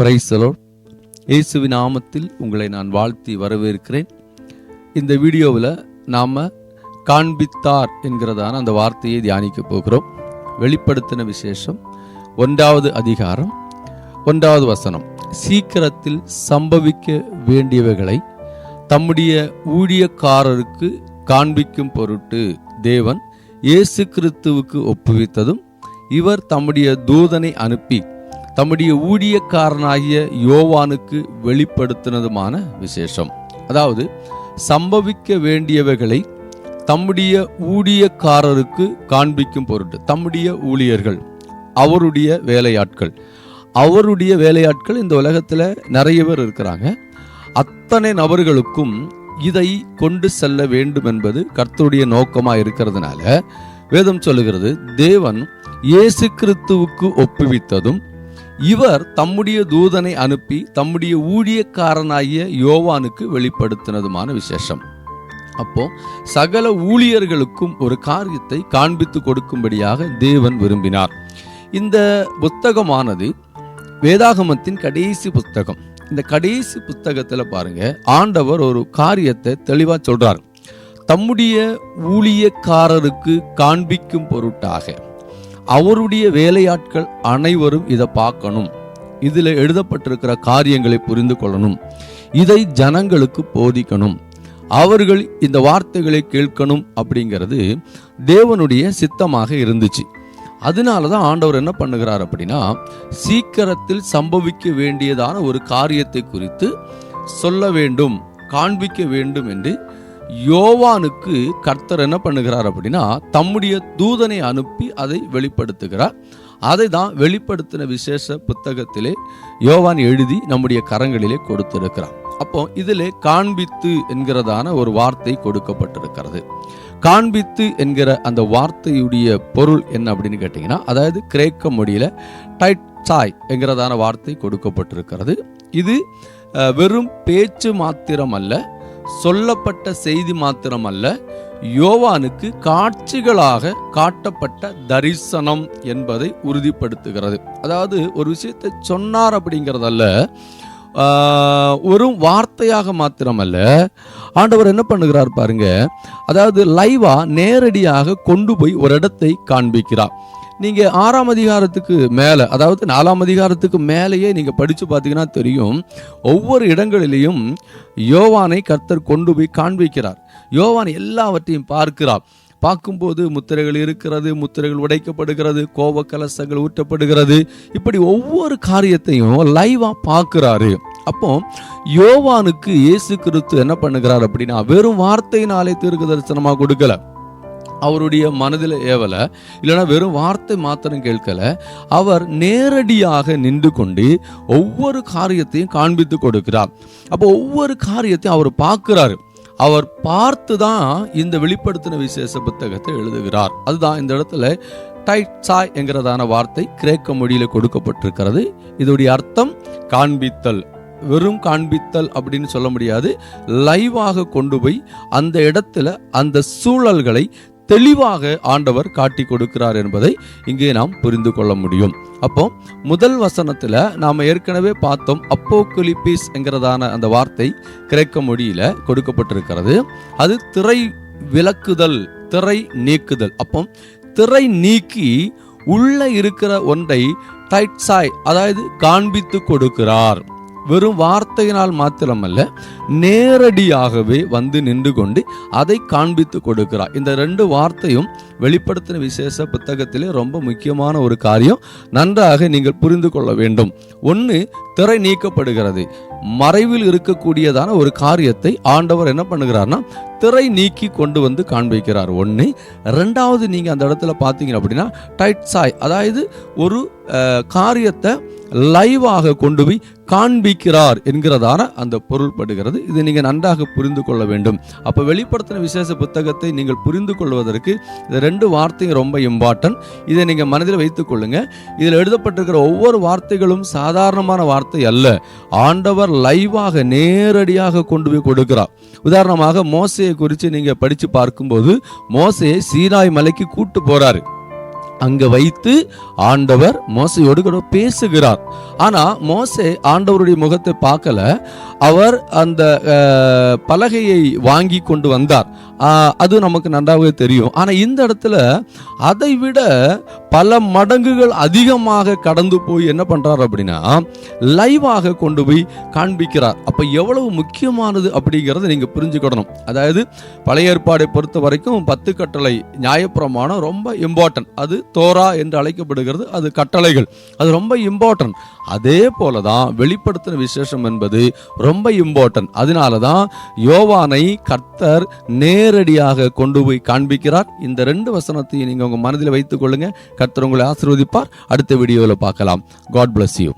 பிரைசலோ இயேசுவின் நாமத்தில் உங்களை நான் வாழ்த்தி வரவேற்கிறேன். இந்த வீடியோவில் நாம் காண்பித்தார் என்கிறதான அந்த வார்த்தையை தியானிக்க போகிறோம். வெளிப்படுத்தின விசேஷம் ஒன்றாவது அதிகாரம் ஒன்றாவது வசனம். சீக்கிரத்தில் சம்பவிக்க வேண்டியவைகளை தம்முடைய ஊழியக்காரருக்கு காண்பிக்கும் பொருட்டு தேவன் இயேசு கிறிஸ்துவுக்கு ஒப்புவித்ததும் இவர் தம்முடைய தூதனை அனுப்பி தம்முடைய ஊழியக்காரனாகிய யோவானுக்கு வெளிப்படுத்தினதுமான விசேஷம். அதாவது சம்பவிக்க வேண்டியவைகளை தம்முடைய ஊழியக்காரருக்கு காண்பிக்கும் பொருட்டு தம்முடைய ஊழியர்கள் அவருடைய வேலையாட்கள். அவருடைய வேலையாட்கள் இந்த உலகத்தில் நிறைய பேர் இருக்கிறாங்க. அத்தனை நபர்களுக்கும் இதை கொண்டு செல்ல வேண்டும் என்பது கர்த்தருடைய நோக்கமாக இருக்கிறதுனால வேதம் சொல்லுகிறது தேவன் இயேசு கிறிஸ்துவுக்கு ஒப்புவித்ததும் இவர் தம்முடைய தூதனை அனுப்பி தம்முடைய ஊழியக்காரனாகிய யோவானுக்கு வெளிப்படுத்தினதுமான விசேஷம். அப்போ சகல ஊழியர்களுக்கும் ஒரு காரியத்தை காண்பித்து கொடுக்கும்படியாக தேவன் விரும்பினார். இந்த புத்தகமானது வேதாகமத்தின் கடைசி புத்தகம். இந்த கடைசி புத்தகத்தில் பாருங்க ஆண்டவர் ஒரு காரியத்தை தெளிவாக சொல்றார். தம்முடைய ஊழியக்காரருக்கு காண்பிக்கும் பொருட்டாக. அவருடைய வேலையாட்கள் அனைவரும் இதை பார்க்கணும். இதில் எழுதப்பட்டிருக்கிற காரியங்களை புரிந்து கொள்ளணும். இதை ஜனங்களுக்கு போதிக்கணும். அவர்கள் இந்த வார்த்தைகளை கேட்கணும் அப்படிங்கிறது தேவனுடைய சித்தமாக இருந்துச்சு. அதனால தான் ஆண்டவர் என்ன பண்ணுகிறார் அப்படின்னா சீக்கிரத்தில் சம்பவிக்க வேண்டியதான ஒரு காரியத்தை குறித்து சொல்ல வேண்டும் காண்பிக்க வேண்டும் என்று யோவானுக்கு கர்த்தர் என்ன பண்ணுகிறார் அப்படின்னா தம்முடைய தூதனை அனுப்பி அதை வெளிப்படுத்துகிறார். அதை தான் வெளிப்படுத்தின விசேஷ புத்தகத்திலே யோவான் எழுதி நம்முடைய கரங்களிலே கொடுத்திருக்கிறார். அப்போ இதிலே காண்பித்து என்கிறதான ஒரு வார்த்தை கொடுக்கப்பட்டிருக்கிறது. காண்பித்து என்கிற அந்த வார்த்தையுடைய பொருள் என்ன அப்படின்னு கேட்டிங்கன்னா அதாவது கிரேக்க மொழியில் டைட் சாய் என்கிறதான வார்த்தை கொடுக்கப்பட்டிருக்கிறது. இது வெறும் பேச்சு மாத்திரம் அல்ல சொல்லப்பட்ட செய்தி மாத்திரமல்ல யோவானுக்கு காட்சிகளாக காட்டப்பட்ட தரிசனம் என்பதை உறுதிப்படுத்துகிறது. அதாவது ஒரு விஷயத்தை சொன்னார் அப்படிங்கிறதல்ல ஒரு வார்த்தையாக மாத்திரமல்ல ஆண்டவர் என்ன பண்ணுகிறார் பாருங்க அதாவது லைவா நேரடியாக கொண்டு போய் ஒரு இடத்தை காண்பிக்கிறார். நீங்க ஆறாம் அதிகாரத்துக்கு மேல அதாவது நாலாம் அதிகாரத்துக்கு மேலேயே நீங்க படிச்சு பார்த்தீங்கன்னா தெரியும் ஒவ்வொரு இடங்களிலேயும் யோவானை கர்த்தர் கொண்டு போய் காண்பிக்கிறார். யோவான் எல்லாவற்றையும் பார்க்கிறார். பார்க்கும்போது முத்திரைகள் இருக்கிறது முத்திரைகள் உடைக்கப்படுகிறது கோப கலசங்கள் ஊற்றப்படுகிறது. இப்படி ஒவ்வொரு காரியத்தையும் லைவா பார்க்கிறாரு. அப்போ யோவானுக்கு இயேசு கிறிஸ்து என்ன பண்ணுகிறார் அப்படின்னா வெறும் வார்த்தையினாலே தீர்க்க தரிசனமாக கொடுக்கல. அவருடைய மனதில் ஏவல இல்லைன்னா வெறும் வார்த்தை மாத்திரம் கேட்கல அவர் நேரடியாக நின்று கொண்டு ஒவ்வொரு காரியத்தையும் காண்பித்து கொடுக்கிறார். அப்போ ஒவ்வொரு காரியத்தையும் அவர் பார்க்கிறாரு. அவர் பார்த்து தான் இந்த வெளிப்படுத்தின விசேஷ புத்தகத்தை எழுதுகிறார். அதுதான் இந்த இடத்துல டைட் சாய் என்கிறதான வார்த்தை கிரேக்க மொழியில் கொடுக்கப்பட்டிருக்கிறது. இதோடைய அர்த்தம் காண்பித்தல். வெறும் காண்பித்தல் அப்படின்னு சொல்ல முடியாது. லைவாக கொண்டு போய் அந்த இடத்துல அந்த சூழல்களை தெளிவாக ஆண்டவர் காட்டி கொடுக்கிறார் என்பதை இங்கே நாம் புரிந்து கொள்ள முடியும். அப்போ முதல் வசனத்துல நாம் ஏற்கனவே பார்த்தோம் அப்போக்குலிபிஸ் என்கிறதான அந்த வார்த்தை கிரேக்க மொழியில கொடுக்கப்பட்டிருக்கிறது. அது திரை விளக்குதல் திரை நீக்குதல். அப்போ திரை நீக்கி உள்ள இருக்கிற ஒன்றை டைட்ஸாய் அதாவது காண்பித்து கொடுக்கிறார். வெறும் வார்த்தையினால் மாத்திரமல்ல நேரடியாகவே வந்து நின்று கொண்டு அதை காண்பித்து கொடுக்கிறார். இந்த ரெண்டு வார்த்தையும் வெளிப்படுத்தின விசேஷ புத்தகத்திலே ரொம்ப முக்கியமான ஒரு காரியம். நன்றாக நீங்கள் புரிந்து கொள்ள வேண்டும். ஒன்று திரை நீக்கப்படுகிறது. மறைவில் இருக்கக்கூடியதான ஒரு காரியத்தை ஆண்டவர் என்ன பண்ணுகிறார்னா திரை நீக்கி கொண்டு வந்து காண்பிக்கிறார். ஒன்று ரெண்டாவது நீங்கள் அந்த இடத்துல பார்த்தீங்க அப்படின்னா டைட் சாய் அதாவது ஒரு காரியத்தை லைவாக கொண்டு போய் காண்பிக்கிறார் என்கிறதான அந்த பொருள்படுகிறது. இதை நீங்கள் நன்றாக புரிந்து கொள்ள வேண்டும். அப்போ வெளிப்படுத்தின விசேஷ புத்தகத்தை நீங்கள் புரிந்து கொள்வதற்கு இந்த ரெண்டு வார்த்தையும் ரொம்ப இம்பார்ட்டன்ட் இதை நீங்கள் மனதில் வைத்துக் கொள்ளுங்க. இதில் எழுதப்பட்டிருக்கிற ஒவ்வொரு வார்த்தைகளும் சாதாரணமான வார்த்தை அல்ல. ஆண்டவர் லைவாக நேரடியாக கொண்டு போய் கொடுக்கிறார். உதாரணமாக மோசையை குறித்து நீங்கள் படித்து பார்க்கும்போது மோசையை சீனாய் மலைக்கு கூட்டு போகிறாரு அங்கே வைத்து ஆண்டவர் மோசையோடு கூட பேசுகிறார். ஆனால் மோசே ஆண்டவருடைய முகத்தை பார்க்கல. அவர் அந்த பலகையை வாங்கி கொண்டு வந்தார். அது நமக்கு நன்றாகவே தெரியும். ஆனால் இந்த இடத்துல அதை விட பல மடங்குகள் அதிகமாக கடந்து போய் என்ன பண்ணுறார் அப்படின்னா லைவாக கொண்டு போய் காண்பிக்கிறார். அப்போ எவ்வளவு முக்கியமானது அப்படிங்கிறத நீங்கள் புரிஞ்சுக்கிடணும் அதாவது பழைய ஏற்பாடை பொறுத்த வரைக்கும் பத்து கட்டளை நியாயப்பிரமாணம் ரொம்ப இம்பார்ட்டன்ட் அது தோரா என்று அழைக்கப்படுகிறது. அது கட்டளைகள். அது ரொம்ப இம்பார்ட்டன்ட் அதே போல தான் வெளிப்படுத்தின விசேஷம் என்பது ரொம்ப இம்பார்ட்டன்ட் அதனால தான் யோவானை கர்த்தர் நேரடியாக கொண்டு போய் காண்பிக்கிறார். இந்த ரெண்டு வசனத்தையும் நீங்கள் உங்கள் மனதில் வைத்துக் கொள்ளுங்கள் கர்த்தர் உங்களை ஆசிர்வதிப்பார். அடுத்த வீடியோவில் பார்க்கலாம். God bless you